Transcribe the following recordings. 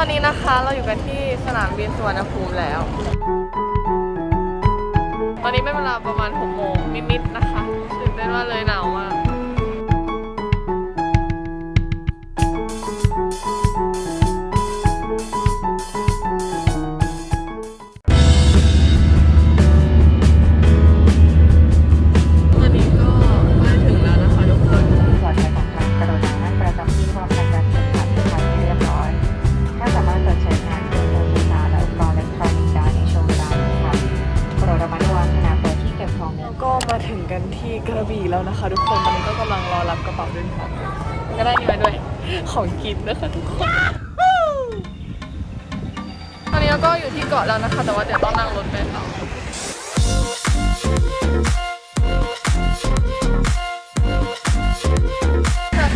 อนนี้นะคะเราอยู่กันที่สนามบินสุวรรณภูมิแล้ว ตอนนี้เป็นเวลาประมาณ6โมงนิดๆนะคะตื่นเต้นมากเลยหนาวมาก มาถึงกันที่กระบี่แล้วนะคะ ทุกคนตอนนี้ก็กำลังรอรับกระเป๋าเดินทางก็ได้นี่มาด้วยของกินนะคะทุกคน ตอนนี้เราก็อยู่ที่เกาะแล้วนะคะ แต่ว่าเดี๋ยวต้องนั่งรถไปต่อ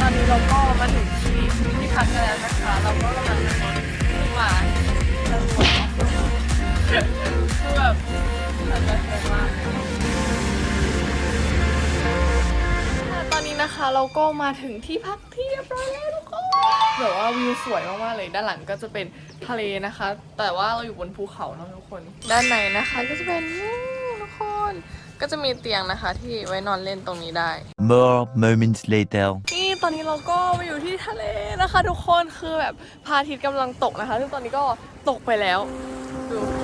ตอนนี้เราก็มาถึงที่ที่พักกันแล้วนะคะ เราก็กำลังนั่งรถขึ้นมาจังหวัดคือแบบมันจะสวยมาก นนี้นะคะเราก็มาถึงที่พักที่เรียบร้อยแล้วทุกคนแบบว่าวิวสวยมากๆเลยด้านหลังก็จะเป็นทะเลนะคะ แต่ว่าเราอยู่บนภูเขาเนอะทุกคน ด้านในนะคะก็จะเป็นนู่นทุกคน ก็จะมีเตียงนะคะที่ไว้นอนเล่นตรงนี้ได้ More moments later. นี่ตอนนี้เราก็มาอยู่ที่ทะเลนะคะ ทุกคนคือแบบพระอาทิตย์กำลังตกนะคะซึ่งตอนนี้ก็ตกไปแล้วดู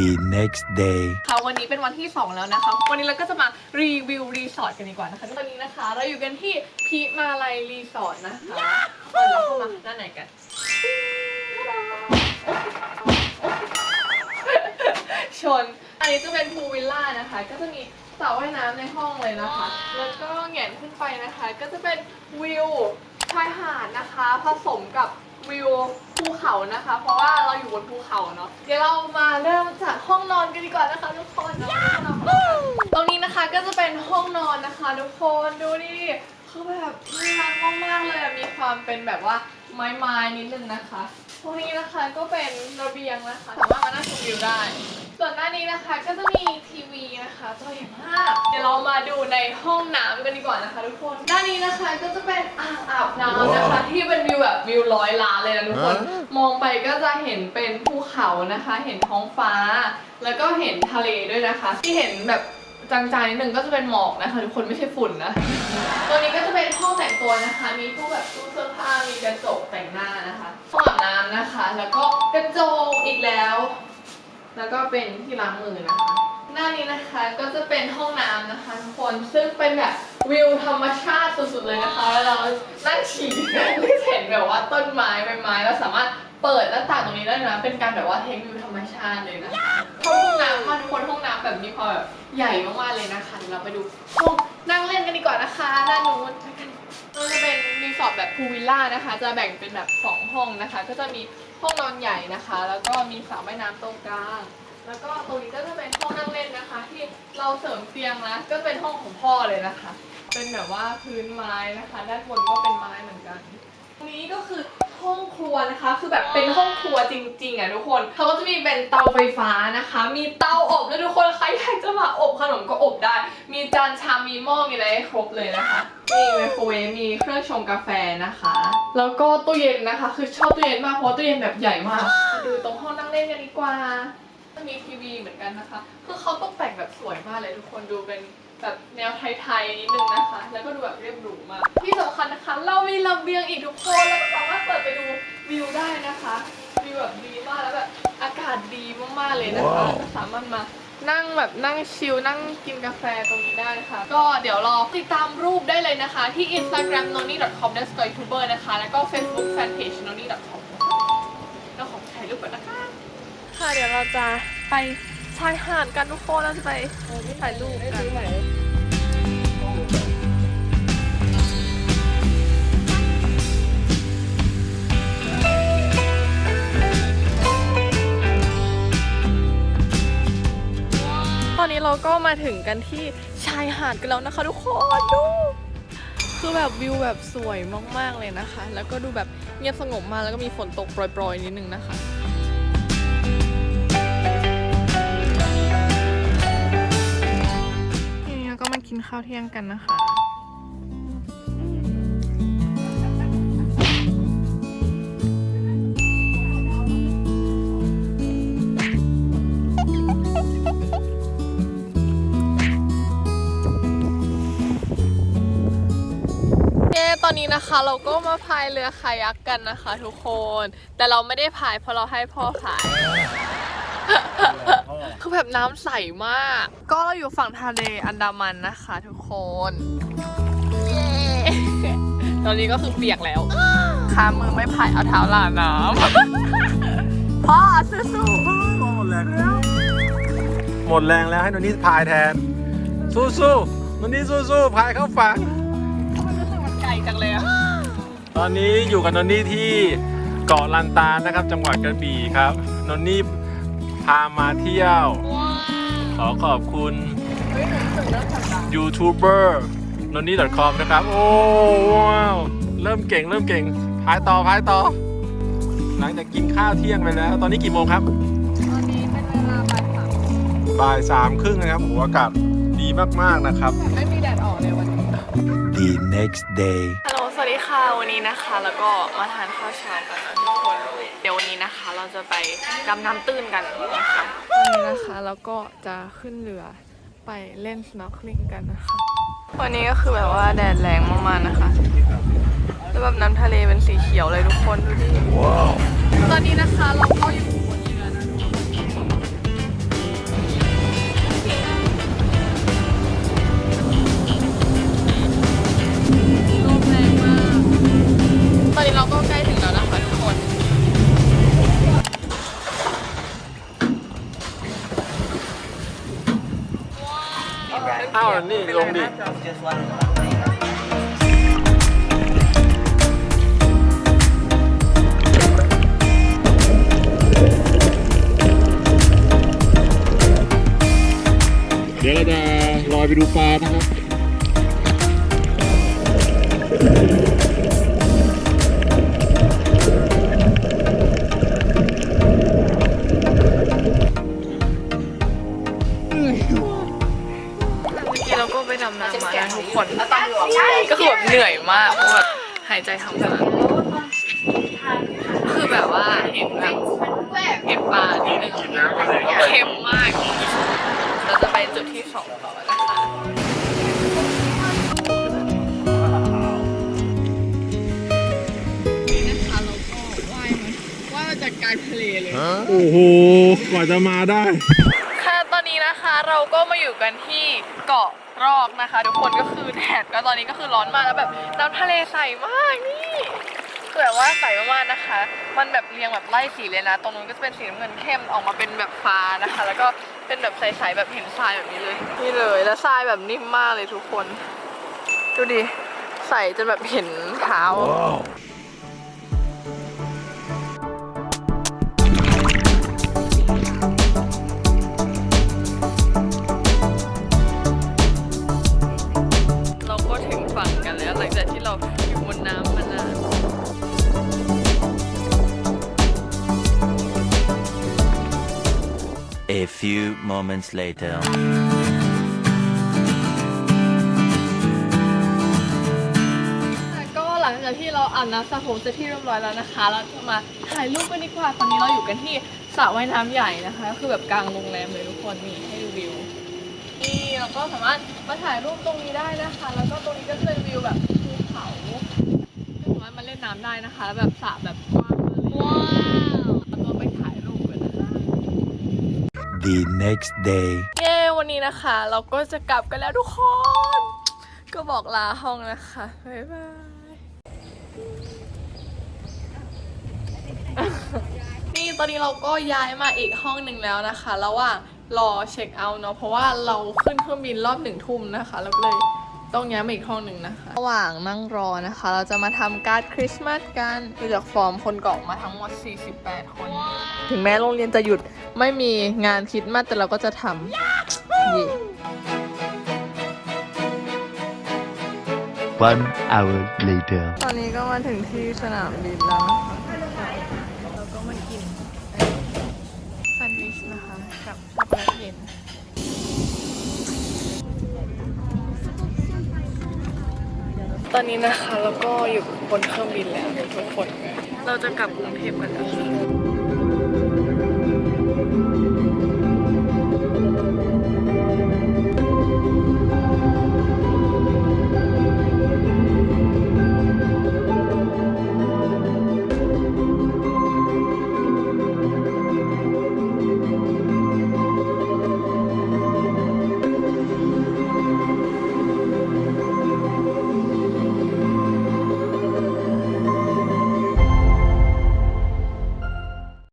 The next day. ค่ะวันนี้เป็นวันที่ 2 แล้วนะคะ วันนี้เราก็จะมารีวิวรีสอร์ทกันดีกว่านะคะตอนนี้นะคะ เราอยู่กันที่พีมาลัยรีสอร์ทนะคะเราเข้ามาด้านในกัน ชน อันนี้จะเป็นพูลวิลล่านะคะ ก็จะมีสระว่ายน้ำในห้องเลยนะคะ แล้วก็แหงนขึ้นไปนะคะ ก็จะเป็นวิวชายหาดนะคะ ผสมกับวิว ภูเขานะคะ เพราะว่าเราอยู่บนภูเขาเนาะเดี๋ยวเรามาเริ่มจากห้องนอนกันดีกว่านะคะทุกคนเนาะตรงนี้นะคะก็จะเป็นห้องนอนนะคะ ทุกคนดูดิคือแบบน่ารักมากๆเลยอะมีความเป็นแบบว่าไม้ๆนิดนึงนะคะตรงนี้นะคะก็เป็นระเบียงนะคะสามารถมานั่งชมวิวได้ ส่วนด้านนี้นะคะก็จะมีทีวีนะคะจอใหญ่มาก เดี๋ยวเรามาดูในห้องน้ำกันดีกว่านะคะ ทุกคน ด้านนี้นะคะก็จะเป็นอ่างอาบน้ำนะคะที่เป็น วิวแบบวิวร้อยล้านเลยนะทุกคน มองไปก็จะเห็นเป็นภูเขานะคะ เห็นท้องฟ้า แล้วก็เห็นทะเลด้วยนะคะ ที่เห็นแบบจางๆนิดนึงก็จะเป็นหมอกนะคะทุกคนไม่ใช่ฝุ่นนะตัวนี้ก็จะเป็นห้องแต่งตัวนะคะ มีพวกแบบตู้เสื้อผ้ามีกระจกแต่งหน้านะคะห้องอาบน้ำนะคะ แล้วก็กระจกอีกแล้ว แล้วก็เป็นที่ล้างมือนะคะ หน้านี้นะคะก็จะเป็นห้องน้ำนะคะทุกคนซึ่งเป็นแบบ วิวธรรมชาติสุดๆเลยนะคะแล้วเรานั่งฉี่ไม่เห็นแบบว่าต้นไม้ใบไม้เราสามารถเปิดหน้าต่างตรงนี้ได้นะ เป็นการแบบว่าเทควิวธรรมชาติเลยนะห้องน้ำมาทุกคนห้องน้ำแบบมีความแบบใหญ่มากๆเลยนะคะเดี๋ยวเราไปดูห้องนั่งเล่นกันดีกว่านะคะด้านนู้นก็จะเป็นรีสอร์ทแบบพูลวิลล่านะคะ จะแบ่งเป็นแบบ2ห้องนะคะ ก็จะมีห้องนอนใหญ่นะคะ แล้วก็มีสระว่ายน้ำตรงกลางแล้วก็ตรงนี้ก็จะเป็นห้องนั่งเล่นนะคะ ที่เราเสริมเตียงนะก็เป็นห้องของพ่อเลยนะคะ เป็นแบบว่าพื้นไม้นะคะ ด้านบนก็เป็นไม้เหมือนกัน ตรงนี้ก็คือห้องครัวนะคะ คือแบบเป็นห้องครัวจริง ๆอะทุกคนเขาก็จะมีเป็นเตาไฟฟ้านะคะ มีเตาอบด้วยทุกคนใครอยากจะมาอบขนมก็อบได้ มีจานชามมีหม้อมีอะไรให้ครบเลยนะคะ มีไมโครเวฟมีเครื่องชงกาแฟนะคะ แล้วก็ตู้เย็นนะคะ คือชอบตู้เย็นมากเพราะตู้เย็นแบบใหญ่มากมาดูตรงห้องนั่งเล่นกันดีกว่าจะมีทีวีเหมือนกันนะคะ คือเขาตกแต่งแบบสวยมากเลยทุกคนดูเป็น แบบแนวไทยๆนิดนึงนะคะ แล้วก็ดูแบบเรียบหรูมากที่สำคัญนะคะ เรามีระเบียงอีกทุกคนแล้วก็สามารถเปิดไปดูวิวได้นะคะวิวแบบดีมากแล้วแบบอากาศดีมากๆเลยนะคะว้าวก็สามารถมานั่งแบบนั่งชิลนั่งกินกาแฟตรงนี้ได้นะคะ ก็เดี๋ยวรอติดตามรูปได้เลยนะคะ ที่ Instagram noni.com d e s k y o u t u b e r นะคะ แล้วก็ Facebook Fanpage noni.com แล้วของถ่ายรูปก่อนนะคะ ค่ะเดี๋ยวเราจะไป ชายหาดกันทุกคนเราจะไปถ่ายรูปกันตอนนี้เราก็มาถึงกันที่ชายหาดกันแล้วนะคะทุกคนดูคือแบบวิวแบบสวยมากๆเลยนะคะ แล้วก็ดูแบบเงียบสงบมากแล้วก็มีฝนตกโปรยๆนิดนึงนะคะ ข้าวเที่ยงกันนะคะ เย้ตอนนี้นะคะเราก็มาพายเรือคายักกันนะคะทุกคน แต่เราไม่ได้พายเพราะเราให้พ่อพาย คือแบบน้ำใสมาก ก็เราอยู่ฝั่งทะเลอันดามันนะคะทุกคนเย้ตอนนี้ก็คือเปียกแล้วขามือไม่พายเอาเท้าลาน้ำพ่อสู้หมดแรงแล้วหมดแรงแล้วให้นนนี่พายแทน สู้ๆนนนี่สู้ๆพายเข้าฝั่งๆทำไมรู้สึกมันไกลจังเลยอะตอนนี้อยู่กับนนนี่ที่เกาะลันตานะครับ จังหวัดกระบี่ครับนนนี่พามาเที่ยว ขอขอบคุณเฮ้ยรู้สึกเริ่มสั่นตายูทูบเบอร์นนนี่ .com นะครับ โอ้ว้าว เริ่มเก่งเริ่มเก่งพายต่อพายต่อ หลังจากกินข้าวเที่ยงไปแล้ว ตอนนี้กี่โมงครับ ตอนนี้เป็นเวลาบ่ายสามบ่ายสามครึ่งนะครับโอ้โหอากาศดีมากๆนะครับแต่ไม่มีแดดออกเลยวันนี้ The next day. ฮัลโหลสวัสดีค่ะวันนี้นะคะ แล้วก็มาทานข้าวเช้ากันนะทุกคนเดี๋ยววันนี้นะคะ เราจะไปดำน้ำตื้นกันนะคะวันนี้นะคะแล้วก็จะขึ้นเรือไปเล่น snorkeling กันนะคะ วันนี้ก็คือแบบว่าแดดแรงมากๆนะคะแล้วแบบน้ำทะเลเป็นสีเขียวเลยทุกคนดูดิตอนนี้นะคะเราก็อยู่ เราก็ใกล้ถึงแล้วนะคะทุกคนอ้าว นี่ลงดิ เดี๋ยวเราจะลอยไปดูปลานะครับ ใจทำงานคือแบบว่าเห็นแบบเห็นปลานิดนึงเค็มมาก เราจะไปจุดที่สองต่อนะคะนี่นะคะเราก็ว่ายมาว่ายมาจากกลางทะเลเลยโอ้โห กว่าจะมาได้ ค่ะตอนนี้นะคะเราก็มาอยู่กันที่เกาะ รอกนะคะ ทุกคนก็คือแดดก็ตอนนี้ก็คือร้อนมากแล้วแบบน้ำทะเลใสมากนี่คือแบบว่าใสมากๆนะคะ มันแบบเรียงแบบไล่สีเลยนะ ตรงนู้นก็จะเป็นสีน้ำเงินเข้มออกมาเป็นแบบฟ้านะคะ แล้วก็เป็นแบบใสๆแบบเห็นทรายแบบนี้เลย นี่เลย แล้วทรายแบบนิ่มมากเลยทุกคน ดูดิ ใสจนแบบเห็นเท้า Wow. เรา few moments later. ก็หลังจากที่เราอาบน้ำสระผมเสร็จที่เรียบร้อยแล้วนะคะ เราจะมาถ่ายรูปกันดีกว่า ตอนนี้เราอยู่กันที่สระว่ายน้ำใหญ่นะคะก็คือแบบกลางโรงแรมเลยทุกคนนี่ให้ดูวิว นี่เราก็สามารถมาถ่ายรูปตรงนี้ได้นะคะ แล้วก็ตรงนี้ก็จะเป็นวิวแบบภูเขาก็สามารถมาเล่นน้ำได้นะคะ แล้วแบบสระแบบกว้างมากเลยว้าวแล้วก็ไปถ่ายรูปกันนะคะ The next day. เย้วันนี้นะคะ เราก็จะกลับกันแล้วทุกคน ก็บอกลาห้องนะคะ บ๊ายบาย นี่ตอนนี้เราก็ย้ายมาอีกห้องหนึ่งแล้วนะคะระหว่างรอเช็คเอาท์เนาะเพราะว่าเราขึ้นเครื่องบินรอบหนึ่งทุ่มนะคะแล้วก็เลยต้องย้ายมาอีกห้องหนึ่งนะคะ ระหว่างนั่งรอนะคะ เราจะมาทำการ์ดคริสต์มาสกันดูจากฟอร์มคนกรอกมาทั้งหมด 48 คน ถึงแม้โรงเรียนจะหยุดไม่มีงานคริสต์มาสแต่เราก็จะทำเย่ One hour later. ตอนนี้ก็มาถึงที่สนามบินแล้วนะคะเราก็มากินแซนด์วิชนะคะกับช็อกโกแลตเย็นสอนนี้นะคะเราก็อยู่บนเครื่องบินแล้วทุกคน เราจะกลับกรุงเทพกันแล้วค่ะ